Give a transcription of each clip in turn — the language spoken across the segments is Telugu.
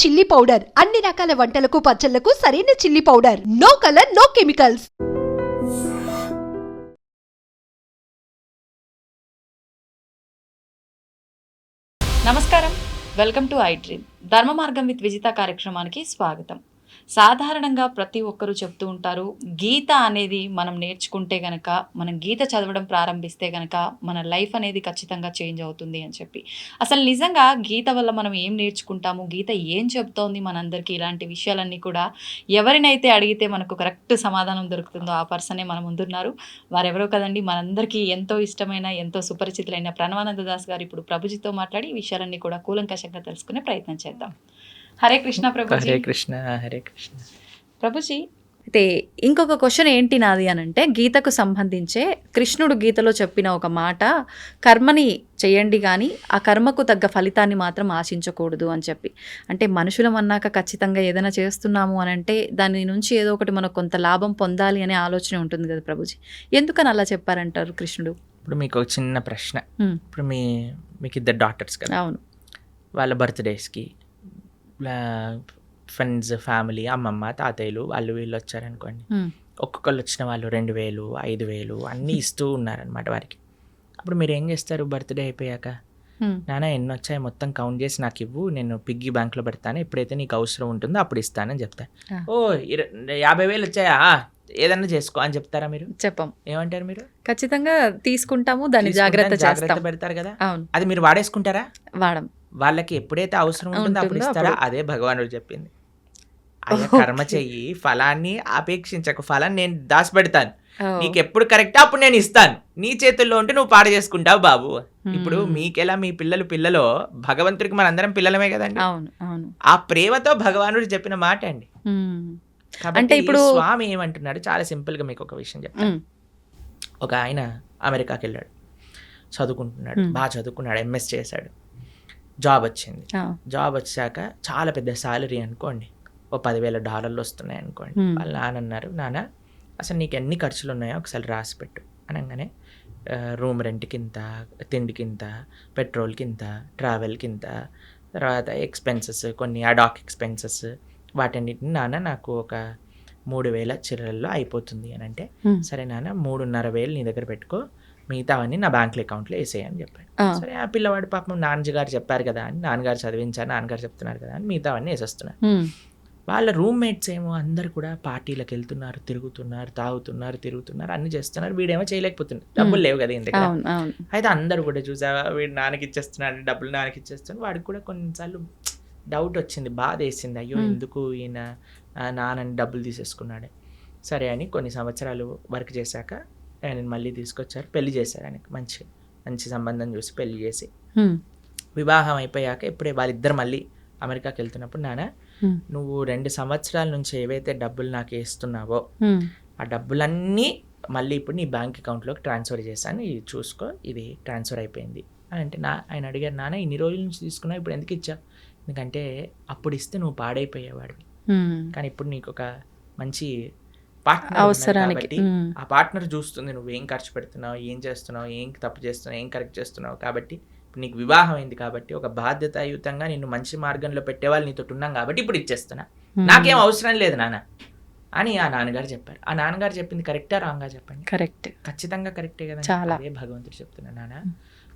Chilli powder. అన్ని రకాల వంటలకు పచ్చళ్ళకు సరైన chilli powder. No colour no chemicals. నమస్కారం. Welcome to I dream. Dharma Margam with Vijitha కార్యక్రమానికి స్వాగతం. సాధారణంగా ప్రతి ఒక్కరూ చెప్తూ ఉంటారు గీత అనేది మనం నేర్చుకుంటే గనక మనం గీత చదవడం ప్రారంభిస్తే గనక మన లైఫ్ అనేది ఖచ్చితంగా చేంజ్ అవుతుంది అని చెప్పి. అసలు నిజంగా గీత వల్ల మనం ఏం నేర్చుకుంటాము? గీత ఏం చెప్తోంది మనందరికీ? ఇలాంటి విషయాలన్నీ కూడా ఎవరినైతే అడిగితే మనకు కరెక్ట్ సమాధానం దొరుకుతుందో ఆ పర్సనే మన ముందున్నారు. వారెవరో కదండి మనందరికీ ఎంతో ఇష్టమైన ఎంతో సుపరిచితులైన ప్రణవానంద దాస్ గారు ఇప్పుడు ప్రభుజితో మాట్లాడి ఈ విషయాలన్నీ కూడా కూలంకషంగా తెలుసుకునే ప్రయత్నం చేద్దాం. హరే కృష్ణ ప్రభుజీ. హరే కృష్ణ హరే కృష్ణ. ప్రభుజీ. అయితే ఇంకొక క్వశ్చన్ ఏంటి నాది అని అంటే గీతకు సంబంధించే కృష్ణుడు గీతలో చెప్పిన ఒక మాట కర్మని చేయండి కానీ ఆ కర్మకు తగ్గ ఫలితాన్ని మాత్రం ఆశించకూడదు అని చెప్పి. అంటే మనుషులం అన్నాక ఖచ్చితంగా ఏదైనా చేస్తున్నాము అని అంటే దాని నుంచి ఏదో ఒకటి మనకు కొంత లాభం పొందాలి అనే ఆలోచన ఉంటుంది కదా ప్రభుజీ. ఎందుకని అలా చెప్పారంటారు కృష్ణుడు? ఇప్పుడు మీకు ఒక చిన్న ప్రశ్న. ఇప్పుడు మీ మీకు ఇద్దరు డాక్టర్స్ కదా. అవును. వాళ్ళ బర్త్డేస్కి ఫ్రెండ్స్ ఫ్యామిలీ అమ్మమ్మ తాతయ్యలు వాళ్ళు వీళ్ళు వచ్చారనుకోండి. ఒక్కొక్కరు వచ్చిన వాళ్ళు రెండు వేలు ఐదు వేలు అన్నీ ఇస్తూ ఉన్నారనమాట వారికి. అప్పుడు మీరు ఏం చేస్తారు? బర్త్డే అయిపోయాక. నాన్న ఎన్ని వచ్చాయి? మొత్తం కౌంట్ చేసి నాకు ఇవ్వు. నేను పిగ్గీ బ్యాంక్లో పెడతాను. ఎప్పుడైతే నీకు అవసరం ఉంటుందో అప్పుడు ఇస్తానని చెప్తాను. ఓ యాభై వేలు వచ్చాయా? ఏదన్నా చేసుకో అని చెప్తారా మీరు? చెప్పం. ఏమంటారు మీరు? ఖచ్చితంగా తీసుకుంటాము దాన్ని జాగ్రత్త జాగ్రత్త పెడతారు కదా? అది మీరు వాడేసుకుంటారా? వాడం. వాళ్ళకి ఎప్పుడైతే అవసరం ఉంటుందో అప్పుడు ఇస్తారా. అదే భగవానుడు చెప్పింది. అయ్యా. కర్మ చెయ్యి ఫలాన్ని అపేక్షించకు ఫలాన్ని నేను దాచిపెడతాను. నీకు ఎప్పుడు కరెక్ట్ అప్పుడు నేను ఇస్తాను. నీ చేతుల్లో ఉంటే నువ్వు పాడు చేసుకుంటావు బాబు. ఇప్పుడు. మీకెలా మీ పిల్లలు పిల్లలో భగవంతుడికి మనందరం పిల్లలమే కదండి. అవును అవును. ఆ ప్రేమతో భగవానుడు చెప్పిన మాట అండి. అంటే ఇప్పుడు- స్వామి ఏమంటున్నాడు? చాలా సింపుల్గా మీకు ఒక విషయం చెప్తాను. ఒక ఆయన అమెరికాకి వెళ్ళాడు. చదువుకుంటున్నాడు. బాగా చదువుకున్నాడు ఎంఎస్ చేశాడు. జాబ్ వచ్చింది. జాబ్ వచ్చాక చాలా పెద్ద శాలరీ అనుకోండి ఓ పదివేల డాలర్లు వస్తున్నాయి అనుకోండి. వాళ్ళ నాన్న అన్నారు నాన్న అసలు నీకు ఎన్ని ఖర్చులు ఉన్నాయో ఒకసారి రాసి పెట్టు అనగానే రూమ్ రెంట్కి ఇంత తిండికి ఇంత పెట్రోల్కి ఇంత ట్రావెల్కి ఇంత తర్వాత ఎక్స్పెన్సెస్ కొన్ని అడాక్ ఎక్స్పెన్సెస్ వాటన్నిటిని నాన్న నాకు ఒక మూడు వేల చిల్లరల్లో అయిపోతుంది అని అంటే. సరే నాన్న మూడున్నర వేలు నీ దగ్గర పెట్టుకో మిగతావన్నీ నా బ్యాంక్ అకౌంట్లో వేసేయని చెప్పాడు. సరే ఆ పిల్లవాడు పాపం నాన్నగారు చెప్పారు కదా అని నాన్నగారు చదివించారు నాన్నగారు చెప్తున్నారు కదా అని మిగతావన్నీ వేసేస్తున్నారు. వాళ్ళ రూమ్మేట్స్ ఏమో అందరు కూడా పార్టీలకు వెళ్తున్నారు తిరుగుతున్నారు తాగుతున్నారు తిరుగుతున్నారు అన్ని చేస్తున్నారు. వీడేమో చేయలేకపోతున్నారు డబ్బులు లేవు కదా ఇంత అయితే అందరూ కూడా చూసావా? వీడు నాన్నకి ఇచ్చేస్తున్నాడు డబ్బులు నాన్నకి ఇచ్చేస్తున్నాడు. వాడికి కూడా కొన్నిసార్లు డౌట్ వచ్చింది బాధ వేసింది. అయ్యో. ఎందుకు ఈయన నాన్నని డబ్బులు తీసేసుకున్నాడు? సరే అని కొన్ని సంవత్సరాలు వర్క్ చేశాక ఆయన మళ్ళీ తీసుకొచ్చారు పెళ్ళి చేశారు ఆయనకి మంచి మంచి సంబంధం చూసి పెళ్ళి చేసి. వివాహం అయిపోయాక ఇప్పుడే వాళ్ళిద్దరు మళ్ళీ అమెరికాకి వెళ్తున్నప్పుడు నాన్న. నువ్వు రెండు సంవత్సరాల నుంచి ఏవైతే డబ్బులు నాకు వేస్తున్నావో మ్మ్. ఆ డబ్బులన్నీ మళ్ళీ ఇప్పుడు నీ బ్యాంక్ అకౌంట్లోకి ట్రాన్స్ఫర్ చేశాను ఇది చూసుకో ఇది ట్రాన్స్ఫర్ అయిపోయింది అంటే నా ఆయన అడిగారు నాన్న ఇన్ని రోజుల నుంచి తీసుకున్నావు ఇప్పుడు ఎందుకు ఇచ్చావు ఎందుకంటే అప్పుడు ఇస్తే నువ్వు పాడైపోయేవాడివి. కానీ ఇప్పుడు నీకు ఒక మంచి పార్ట్నర్ అవసరానికి. ఆ పార్ట్నర్ చూస్తుంది నువ్వు ఏం ఖర్చు పెడుతున్నావు? ఏం చేస్తున్నావు? ఏం తప్పు చేస్తున్నావు? ఏం కరెక్ట్ చేస్తున్నావు? కాబట్టి నీకు వివాహం అయింది కాబట్టి ఒక బాధ్యతాయుతంగా నిన్ను మంచి మార్గంలో పెట్టేవాళ్ళు నీతో ఉన్నాం కాబట్టి ఇప్పుడు ఇచ్చేస్తున్నా. నాకేం అవసరం లేదు నాన్న అని ఆ నాన్నగారు చెప్పారు. ఆ నాన్నగారు చెప్పింది కరెక్టా రాంగా చెప్పండి? కరెక్ట్ ఖచ్చితంగా కరెక్టే కదా? చాలా. అదే భగవంతుడు చెప్తున్నా నాన్న.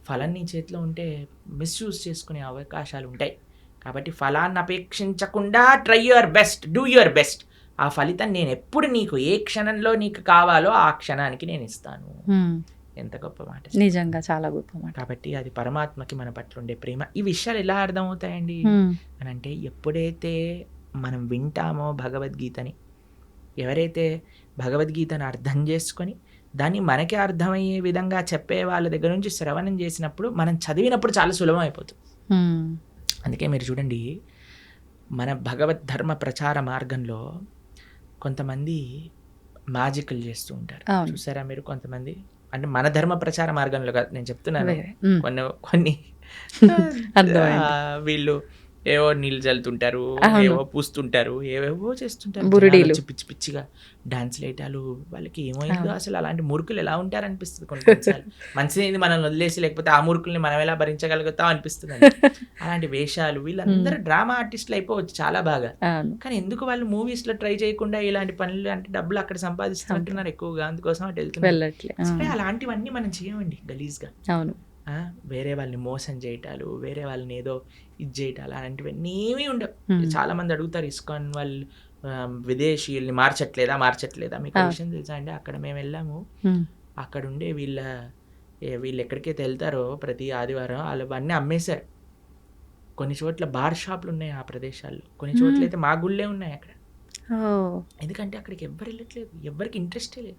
ఫలం నీ చేతిలో ఉంటే మిస్యూజ్ చేసుకునే అవకాశాలు ఉంటాయి. కాబట్టి ఫలాన్ని అపేక్షించకుండా try your best do your best ఆ ఫలితం నేను ఎప్పుడు నీకు ఏ క్షణంలో నీకు కావాలో ఆ క్షణానికి నేను ఇస్తాను. ఎంత గొప్ప మాట నిజంగా చాలా గొప్ప మాట కాబట్టి అది పరమాత్మకి మన పట్ల ఉండే ప్రేమ ఈ విషయాలు ఎలా అర్థమవుతాయండి. అని అంటే ఎప్పుడైతే మనం వింటామో భగవద్గీతని ఎవరైతే భగవద్గీతను అర్థం చేసుకొని దాన్ని మనకి అర్థమయ్యే విధంగా చెప్పే వాళ్ళ దగ్గర నుంచి శ్రవణం చేసినప్పుడు మనం చదివినప్పుడు చాలా సులభం అయిపోతుంది. అందుకే మీరు చూడండి మన భగవద్ ధర్మ ప్రచార మార్గంలో కొంతమంది మ్యాజికల్ చేస్తూ ఉంటారు. చూసారా మీరు కొంతమంది? అంటే మన ధర్మ ప్రచార మార్గంలో కాదు నేను చెప్తున్నాను. కొన్ని కొన్ని వీళ్ళు ఏవో నీళ్ళు చల్లుతుంటారు. ఏవో పూస్తుంటారు ఏవేవో చేస్తుంటారు బురిడీలు. పిచ్చి పిచ్చిగా డాన్స్ లేటాలు వాళ్ళకి ఏమైందో. అసలు అలాంటి మురుకులు ఎలా ఉంటారు అనిపిస్తుంది కొన్ని కొన్నిసార్లు. మంచిది మనల్ని వదిలేసి లేకపోతే ఆ మురుకుల్ని మనం ఎలా భరించగలుగుతాం అనిపిస్తుంది. అలాంటి వేషాలు వీళ్ళందరూ డ్రామా ఆర్టిస్టులు అయిపోవచ్చు చాలా బాగా. కానీ ఎందుకు వాళ్ళు మూవీస్లో ట్రై చేయకుండా ఇలాంటి పనులు అంటే డబ్బులు అక్కడ సంపాదిస్తుంటున్నారు ఎక్కువగా అందుకోసం అటు వెళ్తున్నారు. అలాంటివన్నీ మనం చేయమండి గలీజ్గా. అవును. వేరే వాళ్ళని మోసం చేయటాలు వేరే వాళ్ళని ఏదో ఇది చేయటాలు అలాంటివన్నీ ఏమీ ఉండవు. Hmm. చాలా మంది అడుగుతారు ఇస్కాన్ వాళ్ళు విదేశీయుల్ని మార్చట్లేదా మార్చట్లేదా? మీకు. విషయం తెలుసా అండి? అక్కడ మేము వెళ్ళాము. అక్కడ ఉండే వీళ్ళ వీళ్ళు ఎక్కడికైతే వెళ్తారో ప్రతి ఆదివారం వాళ్ళు అన్నీ అమ్మేశారు. కొన్ని చోట్ల బార్ షాపులు ఉన్నాయి ఆ ప్రదేశాల్లో. కొన్ని చోట్ల. అయితే మా గుళ్ళే ఉన్నాయి అక్కడ. ఎందుకంటే అక్కడికి ఎవ్వరు వెళ్ళట్లేదు. ఎవ్వరికి ఇంట్రెస్టే లేదు.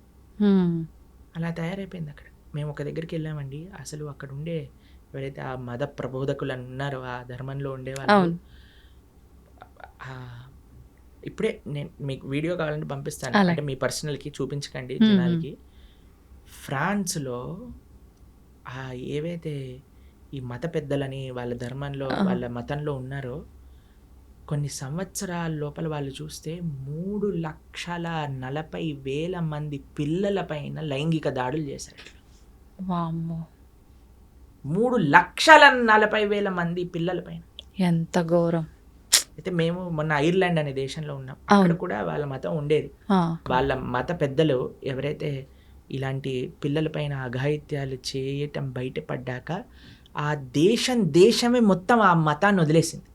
అలా తయారైపోయింది అక్కడ. మేము ఒక దగ్గరికి వెళ్ళామండి అసలు అక్కడ ఉండే ఎవరైతే ఆ మత ప్రబోధకులు అని ఉన్నారో ఆ ధర్మంలో ఉండేవాళ్ళు ఇప్పుడే నేను మీకు వీడియో కావాలంటే పంపిస్తాను. అంటే మీ పర్సనల్కి చూపించకండి. జనాలకి ఫ్రాన్స్లో ఆ ఏవైతే ఈ మత పెద్దలని వాళ్ళ ధర్మంలో. వాళ్ళ మతంలో ఉన్నారో కొన్ని సంవత్సరాల లోపల వాళ్ళు చూస్తే మూడు లక్షల నలభై వేల మంది పిల్లల పైన లైంగిక దాడులు చేశారు మూడు లక్షల నలభై వేల మంది పిల్లల పైన. ఎంత ఘోరం. అయితే మేము మొన్న ఐర్లాండ్ అనే దేశంలో ఉన్నాం. అక్కడ. కూడా వాళ్ళ మతం ఉండేది. వాళ్ళ మత పెద్దలు ఎవరైతే ఇలాంటి పిల్లలపైన అఘాయిత్యాలు చేయటం బయటపడ్డాక ఆ దేశం దేశమే మొత్తం ఆ మతాన్ని వదిలేసింది.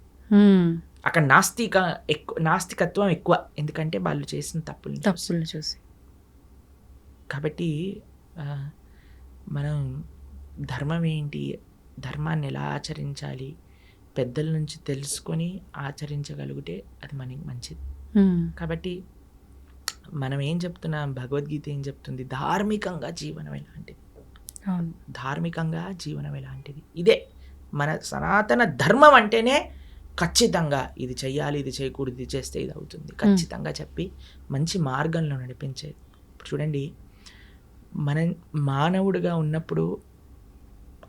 అక్కడ నాస్తిక ఎక్కువ నాస్తికత్వం ఎక్కువ. ఎందుకంటే వాళ్ళు చేసిన తప్పులు తప్పులు చూసి. కాబట్టి మనం ధర్మం ఏంటి ధర్మాన్ని ఎలా ఆచరించాలి? పెద్దల నుంచి తెలుసుకొని ఆచరించగలిగితే అది మనకి మంచిది. కాబట్టి మనం ఏం చెప్తున్నాం? భగవద్గీత ఏం చెప్తుంది? ధార్మికంగా జీవనం ఎలాంటిది? ధార్మికంగా జీవనం ఎలాంటిది? ఇదే మన సనాతన ధర్మం అంటేనే ఖచ్చితంగా ఇది చెయ్యాలి ఇది చేయకూడదు ఇది చేస్తే ఇది అవుతుంది. ఖచ్చితంగా చెప్పి మంచి మార్గంలో నడిపించేది. ఇప్పుడు చూడండి మన మానవుడిగా ఉన్నప్పుడు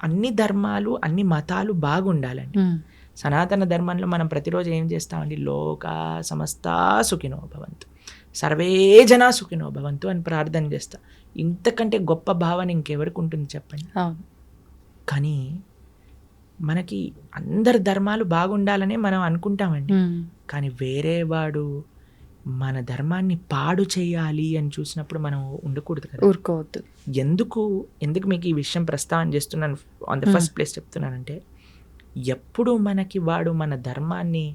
అన్ని ధర్మాలు అన్ని మతాలు బాగుండాలండి. సనాతన ధర్మంలో మనం ప్రతిరోజు ఏం చేస్తామండి? లోక సమస్త సుఖినో భవంతు. సర్వే జనా సుఖినో భవంతు అని ప్రార్థన చేస్తా. ఇంతకంటే గొప్ప భావన ఇంకెవరికి ఉంటుంది చెప్పండి? కానీ మనకి అందరి ధర్మాలు బాగుండాలనే మనం అనుకుంటామండి. కానీ వేరే వాడు మన ధర్మాన్ని పాడు చేయాలి అని చూసినప్పుడు మనం ఉండకూడదు కదా. ఊరుకోవద్దు. ఎందుకు ఎందుకు మీకు ఈ విషయం ప్రస్తావన చేస్తున్నాను? On the Hmm. First place చెప్తున్నానంటే ఎప్పుడు మనకి వాడు మన ధర్మాన్ని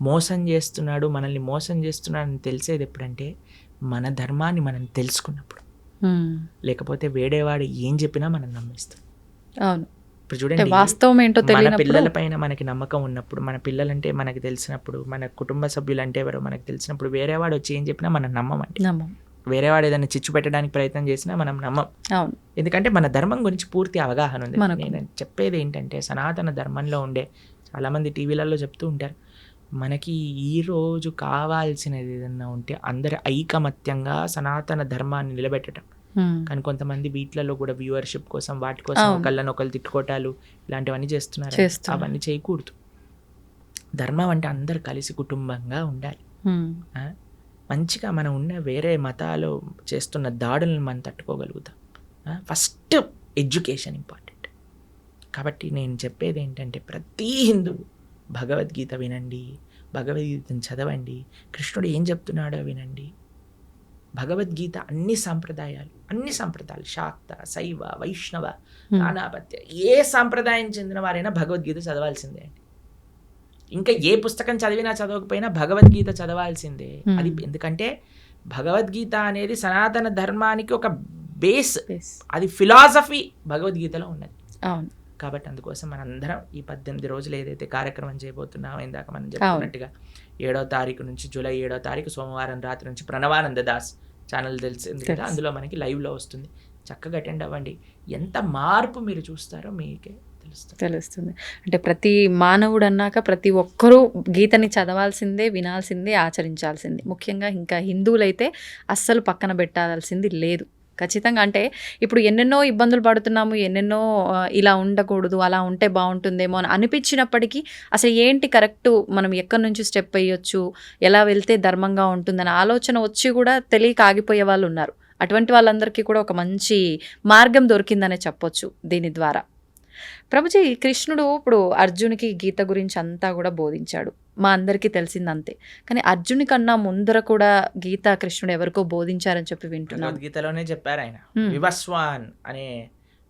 మోసం చేస్తున్నాడు మనల్ని మోసం చేస్తున్నాడు అని తెలిసేది ఎప్పుడంటే మన ధర్మాన్ని మనం తెలుసుకున్నప్పుడు. ఉమ్, లేకపోతే వేడేవాడు ఏం చెప్పినా మనం నమ్మేస్తాం అవును. ఇప్పుడు చూడండి వాస్తవం ఏంటో మన పిల్లల పైన మనకి నమ్మకం ఉన్నప్పుడు మన పిల్లలంటే మనకి తెలిసినప్పుడు మన కుటుంబ సభ్యులు అంటే ఎవరో మనకి తెలిసినప్పుడు వేరేవాడు వచ్చి ఏం చెప్పినా మనం నమ్మమండి నమ్మం. వేరేవాడు ఏదైనా చిచ్చు పెట్టడానికి ప్రయత్నం చేసినా మనం నమ్మం. అవును. ఎందుకంటే మన ధర్మం గురించి పూర్తి అవగాహన ఉంది. నేను చెప్పేది ఏంటంటే సనాతన ధర్మంలో ఉండే చాలామంది టీవీలలో చెప్తూ ఉంటారు మనకి ఈ రోజు కావాల్సినది ఏదన్నా ఉంటే అందరి ఐకమత్యంగా సనాతన ధర్మాన్ని నిలబెట్టడం కానీ కొంతమంది వీటిలలో కూడా వ్యూవర్షిప్ కోసం వాటి కోసం. ఒకళ్ళని ఒకళ్ళు తిట్టుకోవటాలు ఇలాంటివన్నీ చేస్తున్నారు. అవన్నీ చేయకూడదు. ధర్మం అంటే అందరు కలిసి కుటుంబంగా ఉండాలి. ఆ? మంచిగా మనం ఉన్న వేరే మతాలు చేస్తున్న దాడులను మనం తట్టుకోగలుగుతాం. First education important. కాబట్టి నేను చెప్పేది ఏంటంటే ప్రతి హిందువు భగవద్గీత వినండి భగవద్గీతను చదవండి కృష్ణుడు ఏం చెప్తున్నాడో వినండి. భగవద్గీత అన్ని సాంప్రదాయాలు అన్ని సాంప్రదాయాలు శాక్త శైవ వైష్ణవ నానాపత్య ఏ సాంప్రదాయం చెందిన వారైనా భగవద్గీత చదవాల్సిందే. అండి ఇంకా ఏ పుస్తకం చదివినా చదవకపోయినా భగవద్గీత చదవాల్సిందే. అది ఎందుకంటే భగవద్గీత అనేది సనాతన ధర్మానికి ఒక బేస్. అది ఫిలాసఫీ భగవద్గీతలో ఉన్నది. అవును. కాబట్టి అందుకోసం మనందరం ఈ పద్దెనిమిది రోజులు ఏదైతే కార్యక్రమం చేయబోతున్నామో ఇందాక మనం చెప్పుకున్నట్టుగా ఏడో తారీఖు నుంచి జూలై ఏడో తారీఖు సోమవారం రాత్రి నుంచి ప్రణవానంద దాస్ ఛానల్ తెలిసింది కదా తెలుసు. అందులో మనకి లైవ్లో వస్తుంది. చక్కగా అటెండ్ అవ్వండి. ఎంత మార్పు మీరు చూస్తారో మీకే తెలుస్తుంది. తెలుస్తుంది. అంటే ప్రతి మానవుడు అన్నాక ప్రతి ఒక్కరూ గీతని చదవాల్సిందే వినాల్సిందే ఆచరించాల్సిందే. ముఖ్యంగా ఇంకా హిందువులైతే అస్సలు పక్కన పెట్టాల్సింది లేదు. ఖచ్చితంగా. అంటే ఇప్పుడు ఎన్నెన్నో ఇబ్బందులు పడుతున్నాము ఎన్నెన్నో ఇలా ఉండకూడదు అలా ఉంటే బాగుంటుందేమో అని అనిపించినప్పటికీ అసలు ఏంటి కరెక్ట్ మనం ఎక్కడి నుంచి స్టెప్ వేయొచ్చు ఎలా వెళ్తే ధర్మంగా ఉంటుందనే ఆలోచన వచ్చి కూడా తెలియక ఆగిపోయే వాళ్ళు ఉన్నారు. అటువంటి వాళ్ళందరికీ కూడా ఒక మంచి మార్గం దొరికిందనే చెప్పొచ్చు దీని ద్వారా. ప్రభుజీ కృష్ణుడు ఇప్పుడు అర్జునికి గీత గురించి అంతా కూడా బోధించాడు. మా అందరికీ తెలిసింది అంతే కానీ అర్జుని కన్నా ముందర కూడా గీత కృష్ణుడు ఎవరికో బోధించారని చెప్పి వింటున్నాం. భగవద్గీతలోనే చెప్పారు ఆయన. వివస్వాన్ అనే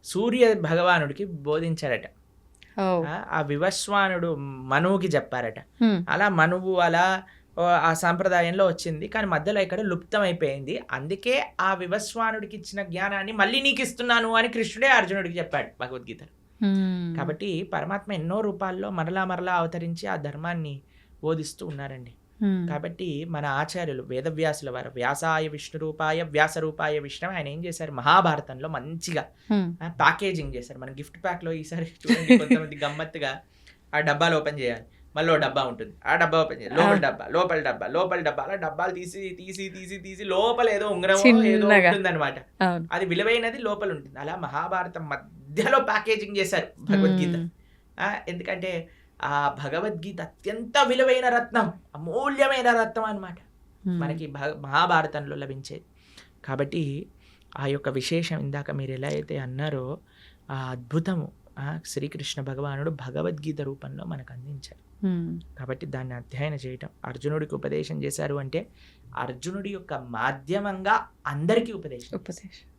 సూర్య భగవానుడికి బోధించారట. ఆ, వివస్వానుడు మనువుకి చెప్పారట. అలా మనువు అలా ఆ సాంప్రదాయంలో వచ్చింది. కానీ మధ్యలో ఇక్కడ లుప్తం అయిపోయింది అందుకే ఆ వివస్వానుడికి ఇచ్చిన జ్ఞానాన్ని మళ్ళీ నీకు ఇస్తున్నాను అని కృష్ణుడే అర్జునుడికి చెప్పాడు భగవద్గీత హ్మ్. కాబట్టి పరమాత్మ ఎన్నో రూపాల్లో మరలా మరలా అవతరించి ఆ ధర్మాన్ని బోధిస్తూ ఉన్నారండి. కాబట్టి మన ఆచార్యులు వేదవ్యాసుల వారు వ్యాసాయ విష్ణు రూపాయ వ్యాస రూపాయ విష్ణు ఆయన ఏం చేశారు? మహాభారతంలో మంచిగా ప్యాకేజింగ్ చేశారు. మన గిఫ్ట్ ప్యాక్లో ఈసారి చూడండి కొంతమంది గమ్మత్తుగా ఆ డబ్బాలు ఓపెన్ చేయాలి. మళ్ళీ డబ్బా ఉంటుంది. ఆ డబ్బా ఓపెన్ చేయాలి. లోపల డబ్బా లోపల డబ్బా లోపల డబ్బా అలా డబ్బాలు తీసి తీసి తీసి తీసి లోపల ఏదో ఉంగరం ఏదో. ఉంటుంది అనమాట అది విలువైనది లోపల ఉంటుంది. అలా మహాభారతం మధ్యలో ప్యాకేజింగ్ చేశారు భగవద్గీత. ఎందుకంటే ఆ భగవద్గీత అత్యంత విలువైన రత్నం అమూల్యమైన రత్నం అన్నమాట. హ్మ్. మనకి మహాభారతంలో లభించేది. కాబట్టి ఆ యొక్క విశేషం ఇందాక మీరు ఎలా అయితే అన్నారో ఆ అద్భుతము శ్రీకృష్ణ భగవానుడు భగవద్గీత రూపంలో మనకు అందించారు. కాబట్టి దాన్ని అధ్యయనం చేయటం అర్జునుడికి ఉపదేశం చేశారు అంటే అర్జునుడి యొక్క మాధ్యమంగా అందరికీ ఉపదేశం. ఉపదేశం.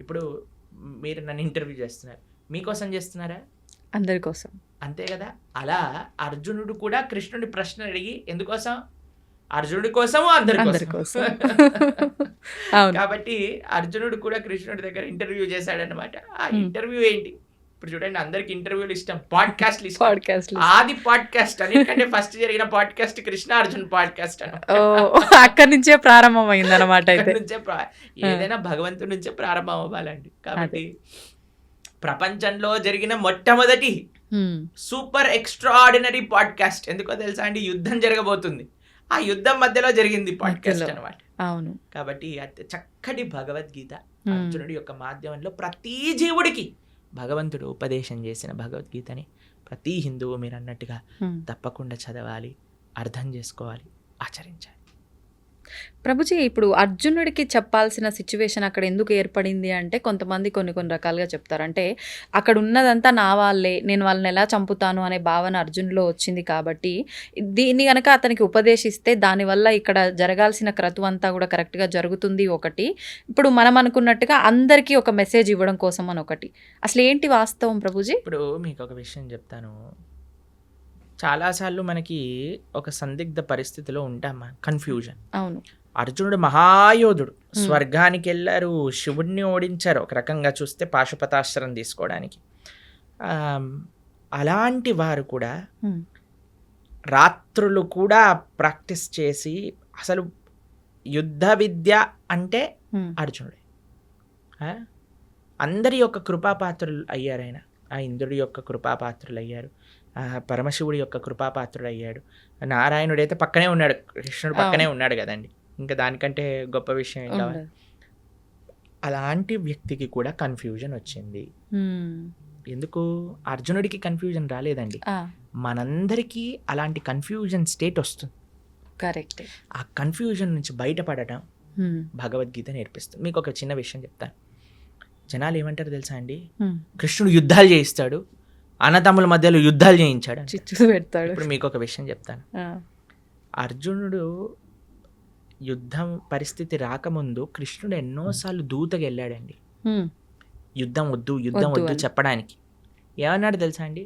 ఇప్పుడు మీరు నన్ను ఇంటర్వ్యూ చేస్తున్నారు. మీకోసం చేస్తున్నారా? అందరి కోసం. అంతే కదా? అలా అర్జునుడు కూడా కృష్ణుడి ప్రశ్న అడిగి ఎందుకోసం? అర్జునుడి కోసము అందరి అందరి కోసం. కోసం. కాబట్టి అర్జునుడు కూడా కృష్ణుడి దగ్గర ఇంటర్వ్యూ చేశాడనమాట ఆ Hmm. ఇంటర్వ్యూ ఏంటి? ఇప్పుడు చూడండి అందరికి ఇంటర్వ్యూలు ఇష్టం పాడ్కాస్ట్ ఇష్టం. పాడ్కాస్ట్ ఆది పాడ్కాస్ట్ అన్నిటికంటే ఫస్ట్ జరిగిన పాడ్కాస్ట్ కృష్ణ అర్జున్ పాడ్కాస్ట్ అని అక్కడి నుంచే ప్రారంభమైంది అనమాట నుంచే ఏదైనా భగవంతుడి నుంచే ప్రారంభం అవ్వాలండి. కాబట్టి ప్రపంచంలో జరిగిన మొట్టమొదటి సూపర్ ఎక్స్ట్రాడినరీ పాడ్కాస్ట్ ఎందుకో తెలుసా అండి? యుద్ధం జరగబోతుంది. ఆ యుద్ధం మధ్యలో జరిగింది పాడ్కాస్ట్. అనమాట అవును. కాబట్టి అతి చక్కటి భగవద్గీత హ్మ్. అర్జునుడి యొక్క మాధ్యమంలో ప్రతి జీవుడికి భగవంతుడు ఉపదేశం చేసిన భగవద్గీతని ప్రతి హిందువు మీరు అన్నట్టుగా హ్మ్. తప్పకుండా చదవాలి అర్థం చేసుకోవాలి ఆచరించాలి. ప్రభుజీ ఇప్పుడు అర్జునుడికి చెప్పాల్సిన సిచ్యువేషన్ అక్కడ ఎందుకు ఏర్పడింది అంటే కొంతమంది కొన్ని కొన్ని రకాలుగా చెప్తారు. అంటే అక్కడ ఉన్నదంతా నా వాళ్ళే నేను వాళ్ళని ఎలా చంపుతాను అనే భావన అర్జునులో వచ్చింది కాబట్టి దీన్ని కనుక అతనికి ఉపదేశిస్తే దానివల్ల ఇక్కడ జరగాల్సిన క్రతువు అంతా కూడా కరెక్ట్గా జరుగుతుంది ఒకటి. ఇప్పుడు మనం అనుకున్నట్టుగా అందరికీ ఒక మెసేజ్ ఇవ్వడం కోసం అని ఒకటి. అసలు ఏంటి వాస్తవం ప్రభుజీ? ఇప్పుడు మీకు ఒక విషయం చెప్తాను. చాలాసార్లు మనకి ఒక సందిగ్ధ పరిస్థితిలో ఉంటామా? కన్ఫ్యూజన్ అవును. అర్జునుడు మహాయోధుడు. స్వర్గానికి వెళ్ళారు శివుడిని ఓడించారు ఒక రకంగా చూస్తే పాశుపతాస్త్రం తీసుకోవడానికి. అలాంటి వారు కూడా. రాత్రులు కూడా ప్రాక్టీస్ చేసి అసలు యుద్ధ విద్య అంటే. అర్జునుడే? అందరి యొక్క కృపాపాత్రులు అయ్యారు ఆయన. ఆ ఇంద్రుడి యొక్క కృపాపాత్రులు అయ్యారు. పరమశివుడి యొక్క కృపాపాత్రుడు అయ్యాడు నారాయణుడు అయితే పక్కనే ఉన్నాడు. కృష్ణుడు పక్కనే ఉన్నాడు కదండి. ఇంకా దానికంటే గొప్ప విషయం ఏం కావాలి. అలాంటి వ్యక్తికి కూడా కన్ఫ్యూజన్ వచ్చింది. ఎందుకు? అర్జునుడికి కన్ఫ్యూజన్ రాలేదండి. మనందరికీ అలాంటి కన్ఫ్యూజన్ స్టేట్ వస్తుంది. కరెక్టే ఆ కన్ఫ్యూజన్ నుంచి బయటపడటం. భగవద్గీత నేర్పిస్తుంది. మీకు ఒక చిన్న విషయం చెప్తాను. జనాలు ఏమంటారు తెలుసా అండి. కృష్ణుడు యుద్ధాలు చేయిస్తాడు. అన్నతమ్ముల మధ్యలో యుద్ధాలు చేయించాడు. చిచ్చు పెడతాడు ఇప్పుడు మీకు ఒక విషయం చెప్తాను అర్జునుడు యుద్ధం పరిస్థితి రాకముందు కృష్ణుడు ఎన్నోసార్లు దూతకి వెళ్ళాడండి. యుద్ధం వద్దు యుద్ధం వద్దు. చెప్పడానికి ఏమన్నాడు తెలుసా అండి.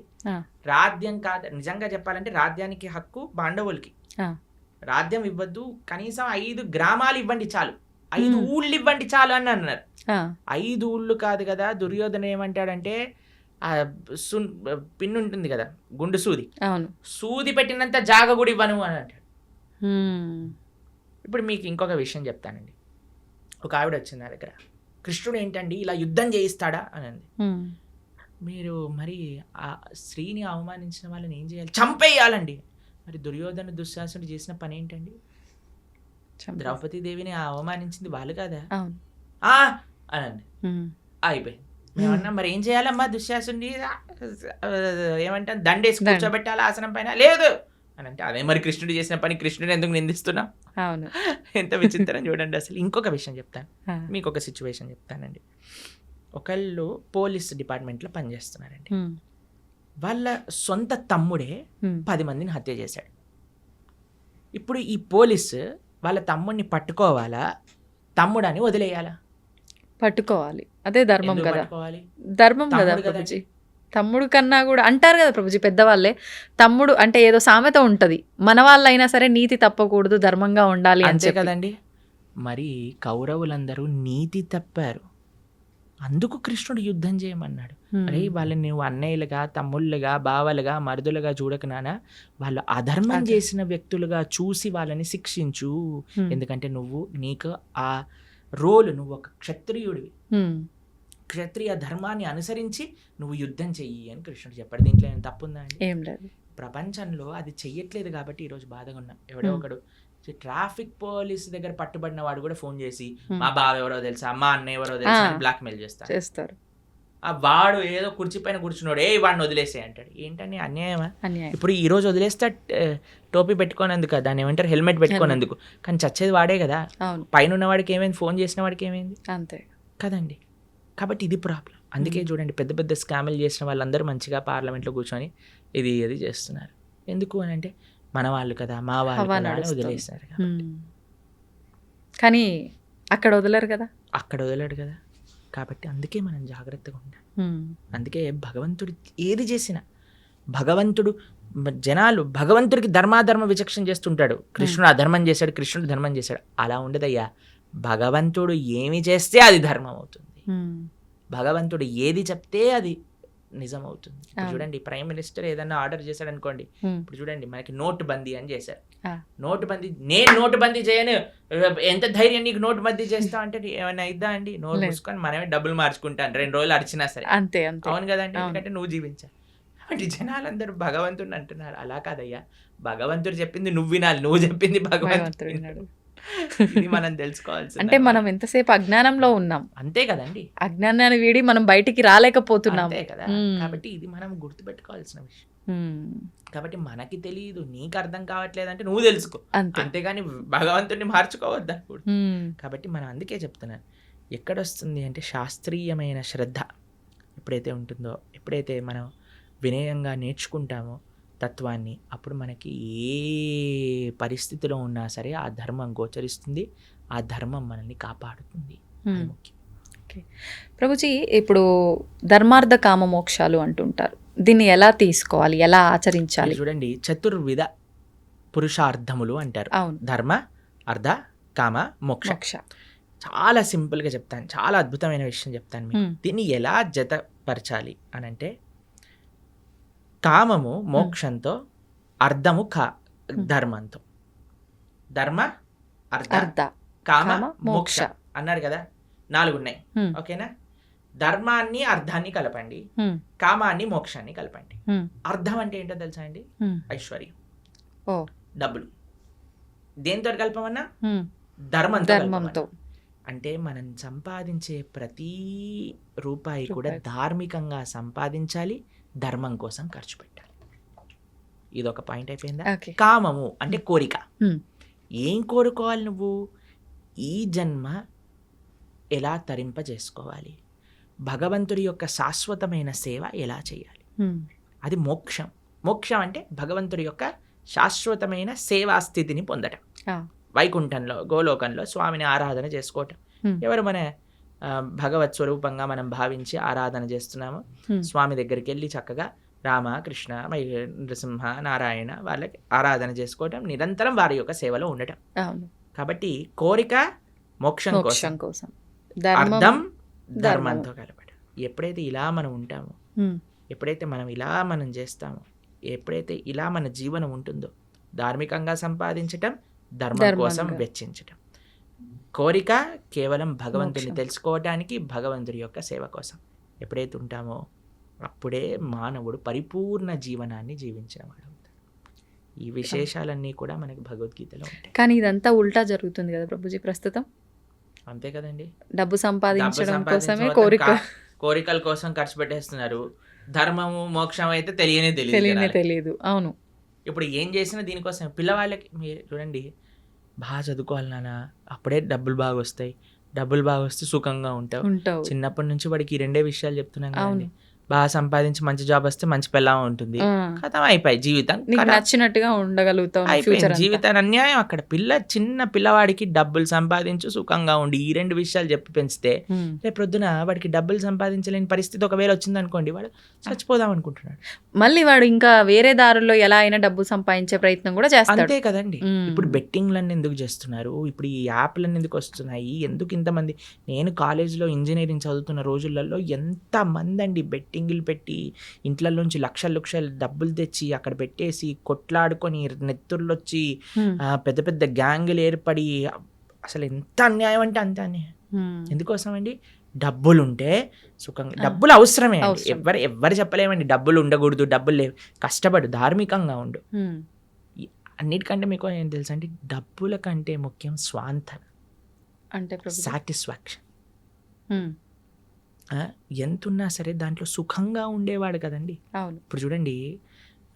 రాజ్యం కాదు నిజంగా చెప్పాలంటే రాజ్యానికి హక్కు పాండవులకి. రాజ్యం ఇవ్వద్దు కనీసం ఐదు గ్రామాలు ఇవ్వండి చాలు ఐదు. ఊళ్ళు ఇవ్వండి చాలు అని అన్నారు ఐదు ఊళ్ళు కాదు కదా దుర్యోధన ఏమంటాడంటే పిన్ ఉంటుంది కదా గుండు సూది. అవును. సూది పెట్టినంత జాగ కూడా ఇవ్వను అని అంటాడు. ఇప్పుడు మీకు ఇంకొక విషయం చెప్తానండి. ఒక ఆవిడ వచ్చింది నా దగ్గర. కృష్ణుడు ఏంటండి ఇలా యుద్ధం చేయిస్తాడా? అని అంది. మీరు మరి ఆ స్త్రీని అవమానించిన వాళ్ళని ఏం చేయాలి? చంపేయాలండి. మరి దుర్యోధన దుశ్శాసుడు చేసిన పని ఏంటండి. ద్రౌపదీ దేవిని అవమానించింది వాళ్ళు కదా? అవును. ఆ! అని అంది. ఉమ్, అయిపోయింది. మేమన్నా మరి ఏం చేయాలమ్మా దుశ్శాసుని? ఏమంటాం దండేసి దండ. కూర్చోబెట్టాలి ఆసనం పైన లేదు! అని అంటే అదే మరి కృష్ణుడు చేసిన పని కృష్ణుడు ఎందుకు నిందిస్తున్నాం? అవును. ఎంత విచిత్రం చూడండి అసలు. ఇంకొక విషయం చెప్తాను. మీకు ఒక సిచ్యువేషన్ చెప్తానండి. ఒకళ్ళు పోలీస్ డిపార్ట్మెంట్లో పనిచేస్తున్నారండి. వాళ్ళ సొంత తమ్ముడే పది మందిని హత్య చేశాడు. ఇప్పుడు ఈ పోలీసు వాళ్ళ తమ్ముడిని పట్టుకోవాలా? తమ్ముడని వదిలేయాలా? పట్టుకోవాలి. అదే ధర్మం కదా. ధర్మం కదా. ప్రభుజీ. తమ్ముడు కన్నా కూడా అంటారు కదా ప్రభుజీ పెద్దవాళ్ళే తమ్ముడు అంటే ఏదో సామెత ఉంటది. మన వాళ్ళైనా సరే నీతి తప్పకూడదు ధర్మంగా ఉండాలి అంతే కదండి. మరి కౌరవులందరూ నీతి తప్పారు. అందుకు కృష్ణుడు యుద్ధం చేయమన్నాడు. అరే వాళ్ళని నువ్వు అన్నయ్యలుగా తమ్ముళ్ళుగా బావలుగా మరుదులుగా చూడక నాన్న వాళ్ళు అధర్మం. చేసిన వ్యక్తులుగా చూసి వాళ్ళని శిక్షించు. ఎందుకంటే నువ్వు నీకు ఆ రోలు నువ్వు ఒక క్షత్రియుడివి. క్షత్రియ ధర్మాన్ని అనుసరించి నువ్వు యుద్ధం చెయ్యి అని కృష్ణుడు చెప్పాడు. దీంట్లో ఏం తప్పుందా అండి? ఏం లేదు. ప్రపంచంలో అది చెయ్యట్లేదు కాబట్టి ఈరోజు బాధగా ఉన్నాం. ఎవడో. ఒకడు. ట్రాఫిక్ పోలీస్ దగ్గర పట్టుబడిన వాడు కూడా ఫోన్ చేసి. మా బావ ఎవరో తెలుసా? మా అన్న ఎవరో తెలుసా. అని బ్లాక్మెయిల్ చేస్తాడు. చేస్తారు. ఆ వాడు ఏదో కుర్చీ పైన కూర్చున్నాడు ఏ వాడిని వదిలేసే అంటాడు. ఏంటని అన్యాయమా? అన్యాయం. ఇప్పుడు ఈ రోజు వదిలేస్తే టోపీ పెట్టుకోనందుకు దాన్ని ఏమంటారు? హెల్మెట్ పెట్టుకోనందుకు. కానీ చచ్చేది వాడే కదా. పైన ఉన్న వాడికి ఏమైంది? ఫోన్ చేసిన వాడికి ఏమైంది? అంతే. కదండి. కాబట్టి ఇది ప్రాబ్లం. అందుకే. చూడండి పెద్ద పెద్ద స్కామ్లు చేసిన వాళ్ళందరూ మంచిగా పార్లమెంట్లో కూర్చొని ఇది అది చేస్తున్నారు. ఎందుకు అని అంటే మన వాళ్ళు కదా మా వాళ్ళు కదా అని. ఉమ్. కానీ అక్కడ వదలరు కదా? అక్కడ వదిలేడు కదా. కాబట్టి అందుకే మనం జాగ్రత్తగా ఉండాలి. అందుకే భగవంతుడు ఏది చేసినా భగవంతుడు జనాలు భగవంతుడికి ధర్మాధర్మ విచక్షణ చేస్తుంటాడు. కృష్ణుడు అధర్మం చేశాడు కృష్ణుడు ధర్మం చేశాడు. అలా ఉండదయ్యా. భగవంతుడు ఏమి చేస్తే అది ధర్మం అవుతుంది. భగవంతుడు ఏది చెప్తే అది నిజం అవుతుంది. చూడండి ప్రైమ్ మినిస్టర్ ఏదైనా ఆర్డర్ చేశాడు అనుకోండి ఇప్పుడు చూడండి మనకి నోటు బందీ అని చేశారు. నోటు బందీ నేను నోటు బందీ చేయను. ఎంత ధైర్యం నీకు నోటు బందీ చేస్తా అంటే ఏమైనా ఇద్దా అండి? నోటు లేదు. మూసుకొని మనమే డబ్బులు మార్చుకుంటాను. రెండు రోజులు అడిచినా సరే. అంతే అవును కదండి. ఎందుకంటే నువ్వు జీవించాలి కాబట్టి జనాలందరూ భగవంతుడిని అంటున్నారు. అలా కాదయ్యా. భగవంతుడు చెప్పింది నువ్వు వినాలి. నువ్వు చెప్పింది భగవంతుడు భగవంతుడు విన్నాడు. ఇది మనం తెలుసుకోవాల్సింది అంటే మనం ఎంతసేపు అజ్ఞానంలో ఉన్నాం? అంతే కదండి. అజ్ఞానాన్ని వీడి మనం బయటికి రాలేకపోతున్నాం. అంతే కదా. కాబట్టి ఇది మనం గుర్తుపెట్టుకోవాల్సిన విషయం. కాబట్టి మనకి తెలియదు నీకు అర్థం కావట్లేదు అంటే నువ్వు తెలుసుకో. అంతే. అంతేగాని భగవంతుడిని మార్చుకోవద్దు కాబట్టి మనం అందుకే చెప్తున్నాను ఎక్కడొస్తుంది అంటే శాస్త్రీయమైన శ్రద్ధ ఎప్పుడైతే ఉంటుందో ఎప్పుడైతే మనం వినయంగా నేర్చుకుంటామో తత్వాన్ని అప్పుడు మనకి ఏ పరిస్థితిలో ఉన్నా సరే ఆ ధర్మం గోచరిస్తుంది ఆ ధర్మం మనల్ని కాపాడుతుంది. ముఖ్యం. ప్రభుజీ ఇప్పుడు ధర్మార్థ కామ మోక్షాలు అంటుంటారు. దీన్ని ఎలా తీసుకోవాలి? ఎలా ఆచరించాలి? చూడండి చతుర్విధ పురుషార్థములు అంటారు. అవును. ధర్మ అర్ధ కామ మోక్ష. చాలా సింపుల్గా చెప్తాను. చాలా అద్భుతమైన విషయం చెప్తాను మీకు. దీన్ని ఎలా జతపరచాలి అని అంటే కామము మోక్షంతో అర్థము కా ధర్మంతో. ధర్మ అర్థ కామ మోక్ష. అన్నారు కదా? నాలుగు ఉన్నాయి ఓకేనా? ధర్మాన్ని అర్థాన్ని కలపండి. కామాన్ని మోక్షాన్ని కలపండి. అర్థం అంటే ఏంటో తెలుసా అండి. ఐశ్వర్యం. డబ్బులు. దేంతో కలపమన్నా? ఉమ్, ధర్మంతో. అంటే మనం సంపాదించే ప్రతి రూపాయి కూడా. ధార్మికంగా సంపాదించాలి. ధర్మం కోసం ఖర్చు పెట్టాలి. ఇది ఒక పాయింట్ అయిపోయిందా? కామము అంటే కోరిక. ఏం కోరుకోవాలి నువ్వు? ఈ జన్మ ఎలా తరింప చేసుకోవాలి భగవంతుడి యొక్క శాశ్వతమైన సేవ ఎలా చేయాలి? అది మోక్షం. మోక్షం అంటే భగవంతుడి యొక్క శాశ్వతమైన సేవా స్థితిని పొందటం. వైకుంఠంలో గోలోకంలో స్వామిని ఆరాధన చేసుకోవటం. ఎవరు మన భగవత్ స్వరూపంగా మనం భావించి ఆరాధన చేస్తున్నాము. స్వామి దగ్గరికి వెళ్ళి చక్కగా రామ కృష్ణ నృసింహ నారాయణ వాళ్ళకి ఆరాధన చేసుకోవటం నిరంతరం వారి యొక్క సేవలో ఉండటం. కాబట్టి కోరిక మోక్షం కోసం. కోసం. అర్థం. ధర్మంతో కలపడం. ఎప్పుడైతే ఇలా మనం ఉంటామో ఎప్పుడైతే మనం ఇలా మనం చేస్తామో ఎప్పుడైతే ఇలా మన జీవనం ఉంటుందో ధార్మికంగా సంపాదించటం ధర్మం. కోసం వెచ్చించటం. కోరిక కేవలం భగవంతుని మోక్షం. తెలుసుకోవడానికి భగవంతుడి యొక్క సేవ కోసం. ఎప్పుడైతే ఉంటామో అప్పుడే మానవుడు పరిపూర్ణ జీవనాన్ని జీవించిన వాడు అవుతాడు. ఈ విశేషాలన్నీ కూడా మనకి భగవద్గీతలో ఉంటాయి. కానీ ఇదంతా ఉల్టా జరుగుతుంది కదా ప్రభుజీ ప్రస్తుతం? అంతే కదండి. డబ్బు సంపాదించడం కోసమే కోరిక. కోరికల కోసం ఖర్చు పెట్టేస్తున్నారు. ధర్మము మోక్షం అయితే తెలియనే తెలియదు. తెలియదు. అవును. ఇప్పుడు ఏం చేసినా దీనికోసం పిల్లవాళ్ళకి మీరు చూడండి బాగా చదువుకోవాలి నాన్న. అప్పుడే డబ్బులు బాగా వస్తాయి. డబ్బులు బాగా వస్తే సుఖంగా ఉంటావు. చిన్నప్పటి నుంచి వాడికి ఈ రెండే విషయాలు చెప్తున్నాం అవును. కదండి బాగా సంపాదించి మంచి జాబ్ వస్తే మంచి పిల్లం ఉంటుంది. కథం అయిపోయి జీవితం. నచ్చినట్టుగా ఉండగలుగుతావు అయిపోయింది. జీవితాన్ని అన్యాయం. అక్కడ పిల్ల చిన్న పిల్లవాడికి డబ్బులు సంపాదించు సుఖంగా ఉండి ఈ రెండు విషయాలు చెప్పి పెంచితే రేపు ప్రొద్దున వాడికి డబ్బులు సంపాదించలేని పరిస్థితి ఒకవేళ వచ్చింది అనుకోండి వాడు చచ్చిపోదాం అనుకుంటున్నాడు. మళ్ళీ వాడు ఇంకా వేరే దారుల్లో ఎలా అయినా డబ్బు సంపాదించే ప్రయత్నం కూడా చేస్తాడు. అంతే కదండి. ఇప్పుడు బెట్టింగ్లన్నీ ఎందుకు చేస్తున్నారు? ఇప్పుడు ఈ యాప్లన్నీ ఎందుకు వస్తున్నాయి? ఎందుకు ఇంతమంది? నేను కాలేజ్లో ఇంజనీరింగ్ చదువుతున్న రోజులలో ఎంత మంది అండి బెట్టింగ్లు పెట్టి ఇంట్లలోంచి లక్షల లక్షలు డబ్బులు తెచ్చి అక్కడ పెట్టేసి కొట్లాడుకొని నెత్తుర్లు వచ్చి పెద్ద పెద్ద గ్యాంగులు ఏర్పడి అసలు ఎంత అన్యాయం అంటే అంత అన్యాయం. ఎందుకోసం అండి డబ్బులు ఉంటే సుఖంగా డబ్బులు అవసరమే. ఎవరు ఎవరు చెప్పలేమండి. డబ్బులు ఉండకూడదు డబ్బులు లేవు. కష్టపడు ధార్మికంగా ఉండు. అన్నిటికంటే మీకు ఏం తెలుసు అంటే డబ్బుల కంటే ముఖ్యం స్వాంతన. అంటే సాటిస్ఫాక్షన్. ఎంత ఉన్నా సరే దాంట్లో సుఖంగా ఉండేవాడు కదండి. అవును. ఇప్పుడు చూడండి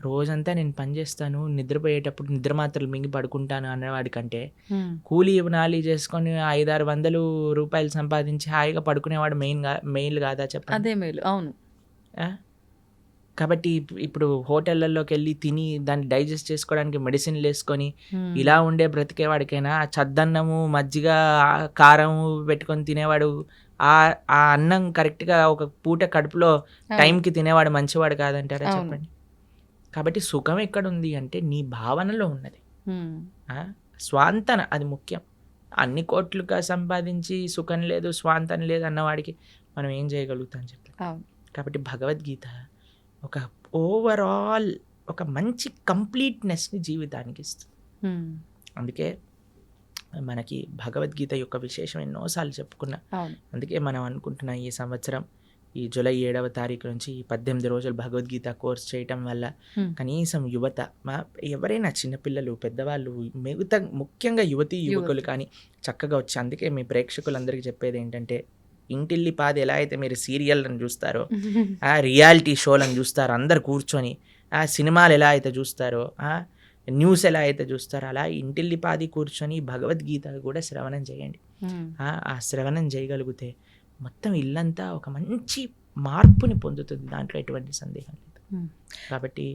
రోజంతా నేను పని చేస్తాను నిద్రపోయేటప్పుడు నిద్ర మాత్రలు మింగి పడుకుంటాను అన్నవాడి కంటే కూలీ నాలి చేసుకొని ఐదారు వందలు రూపాయలు సంపాదించి హాయిగా పడుకునేవాడు మెయిన్ మెయిన్ కాదా చెప్పండి? అదే మేలు అవును? కాబట్టి ఇప్- ఇప్పుడు హోటళ్ళల్లోకి వెళ్ళి తిని దాన్ని డైజెస్ట్ చేసుకోవడానికి మెడిసిన్లు వేసుకొని ఇలా ఉండే బ్రతికేవాడికైనా చద్దన్నము మజ్జిగ ఆ కారము పెట్టుకొని తినేవాడు ఆ ఆ అన్నం కరెక్ట్గా ఒక పూట కడుపులో. టైంకి తినేవాడు మంచివాడు కాదంటారా. చెప్పండి. కాబట్టి సుఖం ఎక్కడ ఉంది అంటే నీ భావనలో ఉన్నది? స్వాంతన అది ముఖ్యం. అన్ని కోట్లుగా సంపాదించి సుఖం లేదు స్వాంతన లేదు అన్నవాడికి మనం ఏం చేయగలుగుతాం చెప్పి కాబట్టి భగవద్గీత ఒక ఓవరాల్ ఒక మంచి కంప్లీట్నెస్ని జీవితానికి ఇస్తుంది. అందుకే మనకి భగవద్గీత యొక్క విశేషం ఎన్నోసార్లు చెప్పుకున్నా. అందుకే మనం అనుకుంటున్నాం ఈ సంవత్సరం ఈ జూలై ఏడవ తారీఖు నుంచి ఈ పద్దెనిమిది రోజులు భగవద్గీత కోర్స్ చేయటం వల్ల. కనీసం యువత మా ఎవరైనా చిన్నపిల్లలు పెద్దవాళ్ళు మిగతా ముఖ్యంగా యువతి యువకులు కానీ చక్కగా వచ్చి అందుకే మీ ప్రేక్షకులందరికీ చెప్పేది ఏంటంటే ఇంటిల్లి పాది ఎలా అయితే మీరు సీరియల్ని చూస్తారో ఆ రియాలిటీ షోలను చూస్తారు అందరు కూర్చొని ఆ సినిమాలు ఎలా అయితే చూస్తారో ఆ న్యూస్ ఎలా అయితే చూస్తారో అలా ఇంటిల్లి పాది కూర్చొని భగవద్గీత కూడా శ్రవణం చేయండి. ఆ శ్రవణం చేయగలిగితే మొత్తం ఇల్లంతా ఒక మంచి మార్పుని పొందుతుంది దాంట్లో ఎటువంటి సందేహం లేదు. కాబట్టి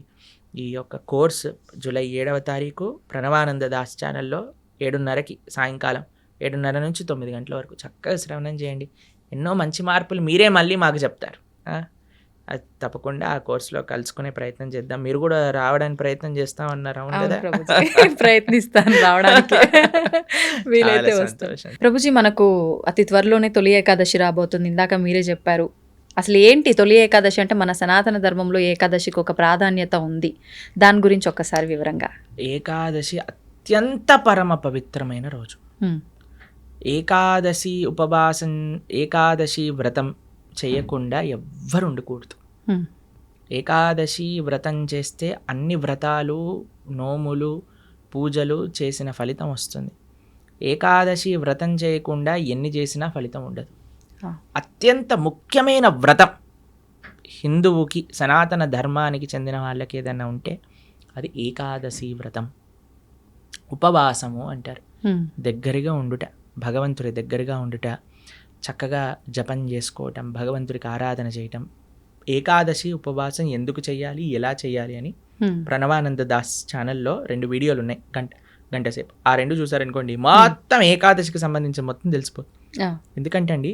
ఈ యొక్క కోర్స్ జూలై ఏడవ తారీఖు ప్రణవానంద దాస్ ఛానల్లో ఏడున్నరకి సాయంకాలం ఏడున్నర నుంచి తొమ్మిది గంటల వరకు చక్కగా శ్రవణం చేయండి. ఎన్నో మంచి మార్పులు మీరే మళ్ళీ మాకు చెప్తారు? అది తప్పకుండా ఆ కోర్సులో కలుసుకునే ప్రయత్నం చేద్దాం. మీరు కూడా రావడానికి ప్రయత్నం అవును కదా? ప్రభుజీ. ప్రయత్నిస్తాను రావడానికి. వీలైతే సంతోషం. ప్రభుజీ మనకు అతి త్వరలోనే తొలి ఏకాదశి రాబోతుంది. ఇందాక మీరే చెప్పారు. అసలు ఏంటి తొలి ఏకాదశి అంటే మన సనాతన ధర్మంలో ఏకాదశికి ఒక ప్రాధాన్యత ఉంది. దాని గురించి ఒక్కసారి వివరంగా. ఏకాదశి అత్యంత పరమ పవిత్రమైన రోజు. ఏకాదశి ఉపవాసం ఏకాదశి వ్రతం చేయకుండా ఎవ్వరు ఉండకూడదు. ఏకాదశి వ్రతం చేస్తే అన్ని వ్రతాలు నోములు పూజలు చేసిన ఫలితం వస్తుంది. ఏకాదశి వ్రతం చేయకుండా ఎన్ని చేసినా ఫలితం ఉండదు. అత్యంత ముఖ్యమైన వ్రతం హిందువుకి సనాతన ధర్మానికి చెందిన వాళ్ళకి ఏదైనా ఉంటే అది ఏకాదశి వ్రతం. ఉపవాసము అంటారు. దగ్గరగా ఉండుట భగవంతుడి దగ్గరగా ఉండుట చక్కగా జపం చేసుకోవటం భగవంతుడికి ఆరాధన చేయటం ఏకాదశి ఉపవాసం ఎందుకు చేయాలి ఎలా చేయాలి అని ప్రణవానంద దాస్ ఛానల్లో రెండు వీడియోలు ఉన్నాయి గంట గంట సేపు. ఆ రెండు చూసారనుకోండి మొత్తం ఏకాదశికి సంబంధించి మొత్తం తెలిసిపోతుంది. ఎందుకంటే అండి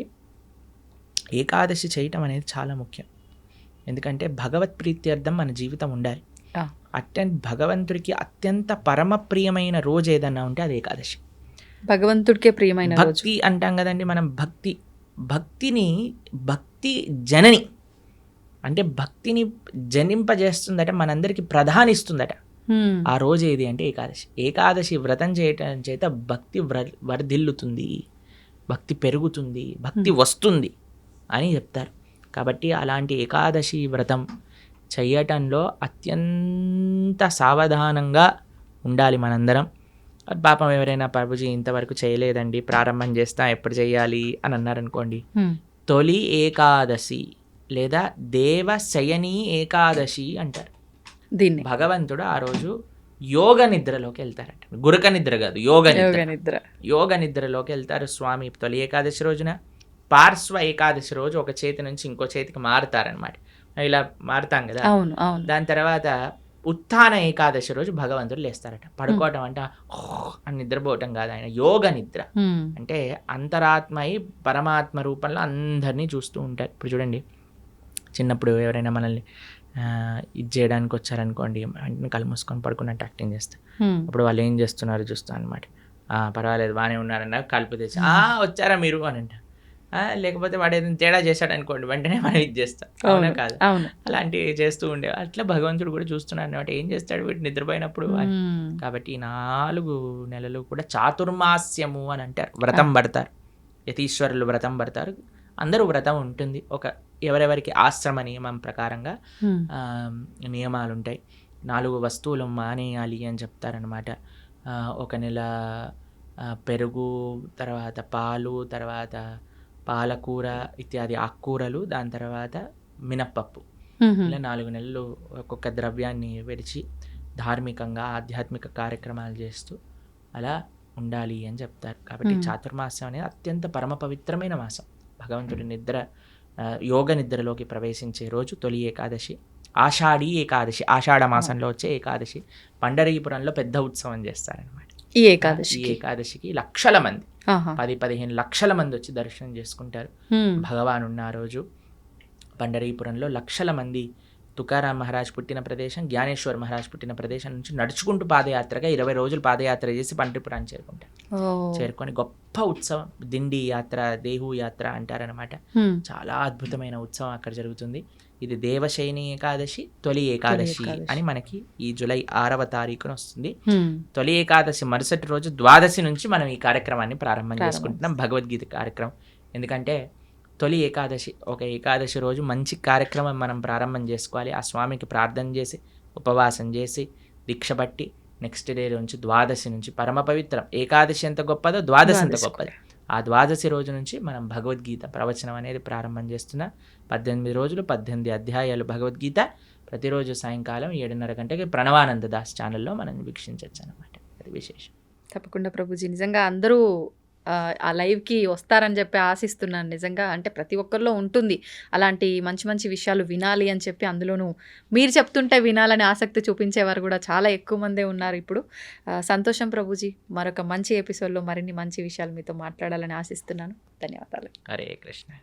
ఏకాదశి చేయటం అనేది చాలా ముఖ్యం. ఎందుకంటే భగవత్ ప్రీత్యర్థం మన జీవితం ఉండాలి. అత్యంత భగవంతుడికి అత్యంత పరమ ప్రియమైన రోజు ఏదన్నా ఉంటే అది ఏకాదశి. భగవంతుడికే ప్రియమైన భక్తి అంటాం కదండి మనం భక్తి. భక్తిని భక్తి జనని అంటే భక్తిని జనింపజేస్తుందట మనందరికి ప్రధానిస్తుందట. ఆ రోజు ఏది అంటే ఏకాదశి. ఏకాదశి వ్రతం చేయటం చేత భక్తి వ్ర వర్ధిల్లుతుంది. భక్తి పెరుగుతుంది. భక్తి వస్తుంది అని చెప్తారు. కాబట్టి అలాంటి ఏకాదశి వ్రతం చేయటంలో అత్యంత సావధానంగా ఉండాలి మనందరం. అది పాపం ఎవరైనా ప్రభుజీ ఇంతవరకు చేయలేదండి ప్రారంభం చేస్తా ఎప్పుడు చేయాలి అని అన్నారనుకోండి. తొలి ఏకాదశి లేదా దేవ శయని ఏకాదశి అంటారు. దీన్ని. భగవంతుడు ఆ రోజు యోగ నిద్రలోకి వెళ్తారట. గురక నిద్ర కాదు యోగ నిద్ర. నిద్ర. యోగ నిద్రలోకి వెళ్తారు స్వామి తొలి ఏకాదశి రోజున. పార్శ్వ ఏకాదశి రోజు ఒక చేతి నుంచి ఇంకో చేతికి మారుతారనమాట ఇలా మారుతాం కదా? అవును అవును. దాని తర్వాత ఉత్థాన ఏకాదశి రోజు భగవంతుడు లేస్తారట. పడుకోవటం అంటే అని నిద్రపోవటం కాదు ఆయన. యోగ నిద్ర. అంటే అంతరాత్మయి పరమాత్మ రూపంలో అందరినీ చూస్తూ ఉంటారు. ఇప్పుడు చూడండి చిన్నప్పుడు ఎవరైనా మనల్ని ఇది చేయడానికి వచ్చారనుకోండి వెంటనే కళ్ళు మూసుకొని పడుకున్నట్టు యాక్టింగ్ చేస్తారు హ్మ్. అప్పుడు వాళ్ళు ఏం చేస్తున్నారు చూస్తాను అనమాట పర్వాలేదు బాగానే ఉన్నారన్న కలుపు తెచ్చి "ఆ, వచ్చారా మీరు? అని అంటారు "ఆ, లేకపోతే వాడు ఏదైనా తేడా చేశాడు అనుకోండి వెంటనే మనం ఇది చేస్తాం. అవునా కాదు? అవును. అలాంటివి చేస్తూ ఉండే అట్లా భగవంతుడు కూడా చూస్తున్నాడు అనమాట ఏం చేస్తాడు వీడు? నిద్రపోయినప్పుడు. కాబట్టి ఈ నాలుగు నెలలు కూడా చాతుర్మాస్యము అని అంటారు. వ్రతం పడతారు. యతీశ్వరులు వ్రతం పడతారు. అందరూ వ్రతం ఉంటుంది. ఒక ఎవరెవరికి ఆశ్రమ నియమం ప్రకారంగా నియమాలు ఉంటాయి నాలుగు వస్తువులు మానేయాలి అని చెప్తారనమాట ఒక నెల పెరుగు తర్వాత పాలు తర్వాత పాలకూర ఇత్యాది ఆకుకూరలు దాని తర్వాత మినప్పప్పు. ఇలా నాలుగు నెలలు ఒక్కొక్క ద్రవ్యాన్ని విడిచి ధార్మికంగా ఆధ్యాత్మిక కార్యక్రమాలు చేస్తూ అలా ఉండాలి అని చెప్తారు. కాబట్టి. చాతుర్మాసం అనేది అత్యంత పరమ పవిత్రమైన మాసం. భగవంతుడి నిద్ర యోగ నిద్రలోకి ప్రవేశించే రోజు తొలి ఏకాదశి. ఆషాఢీ ఏకాదశి ఆషాఢ మాసంలో వచ్చే ఏకాదశి. పండరీపురంలో పెద్ద ఉత్సవం చేస్తారనమాట ఈ ఈ ఏకాదశి ఏకాదశికి లక్షల మంది. పది పదిహేను లక్షల మంది వచ్చి దర్శనం చేసుకుంటారు. భగవాన్ ఉన్న ఆ రోజు పండరీపురంలో లక్షల మంది తుకారాం మహారాజ్ పుట్టిన ప్రదేశం జ్ఞానేశ్వర్ మహారాజ్ పుట్టిన ప్రదేశం నుంచి నడుచుకుంటూ పాదయాత్రగా ఇరవై రోజులు పాదయాత్ర చేసి పండరీపురాన్ని చేరుకుంటారు. చేరుకొని గొప్ప ఉత్సవం దిండి యాత్ర దేహు యాత్ర అంటారనమాట చాలా అద్భుతమైన ఉత్సవం అక్కడ జరుగుతుంది. ఇది దేవశైని ఏకాదశి తొలి ఏకాదశి. అని మనకి ఈ జూలై ఆరవ తారీఖున వస్తుంది. తొలి ఏకాదశి మరుసటి రోజు ద్వాదశి నుంచి మనం ఈ కార్యక్రమాన్ని ప్రారంభం. చేసుకుంటున్నాం భగవద్గీత కార్యక్రమం. ఎందుకంటే తొలి ఏకాదశి ఒక ఏకాదశి రోజు మంచి కార్యక్రమం మనం ప్రారంభం చేసుకోవాలి. ఆ స్వామికి ప్రార్థన చేసి ఉపవాసం చేసి దీక్ష పట్టి నెక్స్ట్ డే నుంచి ద్వాదశి నుంచి పరమ పవిత్రం. ఏకాదశి ఎంత గొప్పదో ద్వాదశి ఎంత గొప్పది. ఆ ద్వాదశి రోజు నుంచి మనం భగవద్గీత ప్రవచనం అనేది ప్రారంభం చేస్తున్న పద్దెనిమిది రోజులు పద్దెనిమిది అధ్యాయాలు భగవద్గీత ప్రతిరోజు సాయంకాలం ఏడున్నర గంటకి ప్రణవానంద దాస్ ఛానల్లో మనం వీక్షించవచ్చు అనమాట అది విశేషం. తప్పకుండా ప్రభుజీ. నిజంగా అందరూ ఆ, లైవ్కి వస్తారని చెప్పి ఆశిస్తున్నాను నిజంగా. అంటే ప్రతి ఒక్కరిలో ఉంటుంది. అలాంటి మంచి మంచి విషయాలు వినాలి అని చెప్పి అందులోనూ మీరు చెప్తుంటే వినాలని ఆసక్తి చూపించేవారు కూడా చాలా ఎక్కువ మందే ఉన్నారు ఇప్పుడు. సంతోషం ప్రభుజీ మరొక మంచి ఎపిసోడ్లో మరిన్ని మంచి విషయాలు మీతో మాట్లాడాలని ఆశిస్తున్నాను. ధన్యవాదాలు. హరే కృష్ణ.